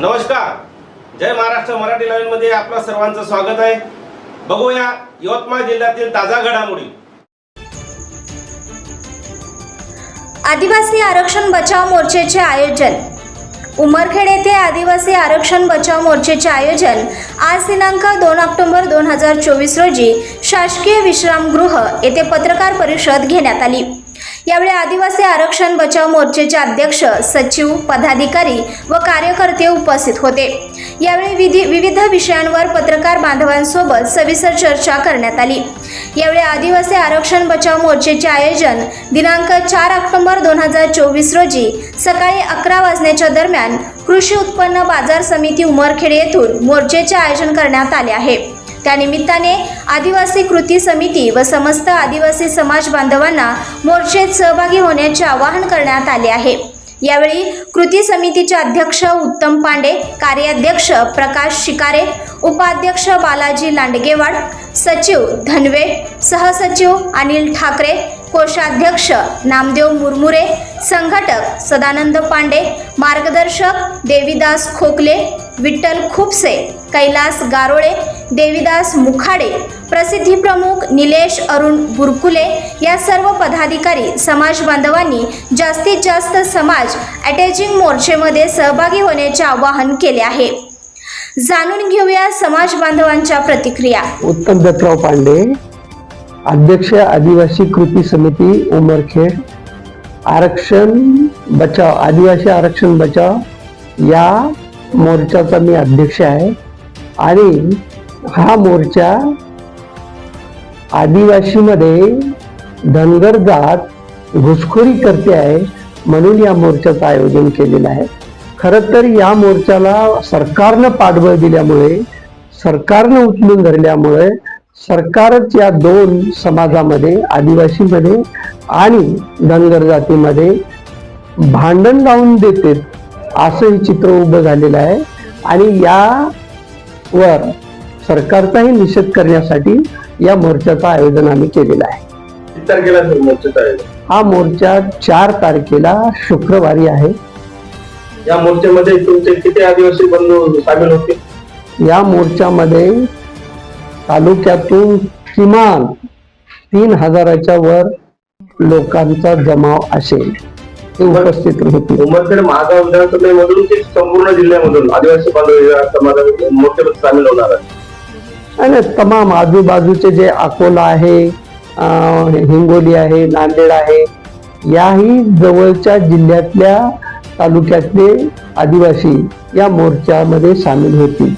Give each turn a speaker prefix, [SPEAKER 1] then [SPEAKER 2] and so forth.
[SPEAKER 1] नमस्कार. जय महाराष्ट्र मराठी लाईव्हमध्ये आपलं सर्वांचं स्वागत आहे. बघूया यवतमाळ जिल्ह्यातील ताजा घडामोडी.
[SPEAKER 2] आदिवासी आरक्षण बचाव मोर्चेचे आयोजन. उमरखेड येथे आदिवासी आरक्षण बचाव मोर्चेचे आयोजन आज दिनांक दोन ऑक्टोबर दोन हजार चोवीस रोजी शासकीय विश्रामगृह येथे पत्रकार परिषद घेण्यात आली. यावेळी आदिवासी आरक्षण बचाव मोर्चेचे अध्यक्ष सचिव पदाधिकारी व कार्यकर्ते उपस्थित होते. यावेळी विधी विविध विषयांवर पत्रकार बांधवांसोबत सविस्तर चर्चा करण्यात आली. यावेळी आदिवासी आरक्षण बचाव मोर्चेचे आयोजन दिनांक चार ऑक्टोबर दोन हजार चोवीस रोजी सकाळी अकरा वाजण्याच्या दरम्यान कृषी उत्पन्न बाजार समिती उमरखेड येथून मोर्चेचे आयोजन करण्यात आले आहे. त्यानिमित्ताने आदिवासी कृती समिती व समस्त आदिवासी समाज बांधवांना मोर्चेत सहभागी होण्याचे आवाहन करण्यात आले आहे. यावेळी कृती समितीचे अध्यक्ष उत्तम पांडे कार्याध्यक्ष प्रकाश शिकारे उपाध्यक्ष बालाजी लांडगेवाड सचिव धनवे सहसचिव अनिल ठाकरे कोषाध्यक्ष नामदेव मुरमुरे संघटक सदानंद पांडे मार्गदर्शक देवीदास खोकले विठ्ठल खुपसे कैलास गारोळे देवीदास मुखाडे प्रसिद्धी प्रमुख निलेश अरुण बुरकुले या सर्व पदाधिकारी समाज बांधवांनी जास्तीत जास्त समाज अटॅचिंग मोर्चेमध्ये सहभागी होण्याचे आवाहन केले आहे. जाणून घेऊया समाज बांधवांच्या प्रतिक्रिया.
[SPEAKER 3] उत्तम दत्तराव पांडे अध्यक्ष आदिवासी कृती समिती उमरखेड आरक्षण बचाव आदिवासी आरक्षण बचाव या मोर्चाचा मी अध्यक्ष आहे. आणि हा मोर्चा आदिवासीमध्ये धनगर जात घुसखोरी करते आहे म्हणून या मोर्चाचं आयोजन केलेलं आहे. खरं तर या मोर्चाला सरकारनं पाठबळ दिल्यामुळे सरकारनं उचलून धरल्यामुळे सरकारच या दोन समाजामध्ये आदिवासीमध्ये आणि धनगर जातीमध्ये भांडण लावून देते. असं हे चित्र उभं झालेलं आहे. आणि यावर सरकारचाही निषेध करण्यासाठी या मोर्चाचं आयोजन आम्ही केलेलं आहे.
[SPEAKER 1] तारखेला
[SPEAKER 3] हा मोर्चा चार तारखेला शुक्रवारी आहे.
[SPEAKER 1] या मोर्चामध्ये तुमचे किती आदिवासी बंधू सामील होते
[SPEAKER 3] या मोर्चामध्ये तालुक्यातून किमान तीन हजाराच्या वर लोकांचा जमाव असेल. ते उपस्थित होतील
[SPEAKER 1] उमरखेड महागाव विधानसभेमधून की संपूर्ण जिल्ह्यामधून आदिवासी बांधव समाजामध्ये मोर्चामध्ये सामील होणार आहे
[SPEAKER 3] आणि तमाम आजूबाजूचे जे अकोला आहे हिंगोली आहे नांदेड आहे याही जवळच्या जिल्ह्यातल्या तालुक्यातले आदिवासी या मोर्चामध्ये सामील होतील.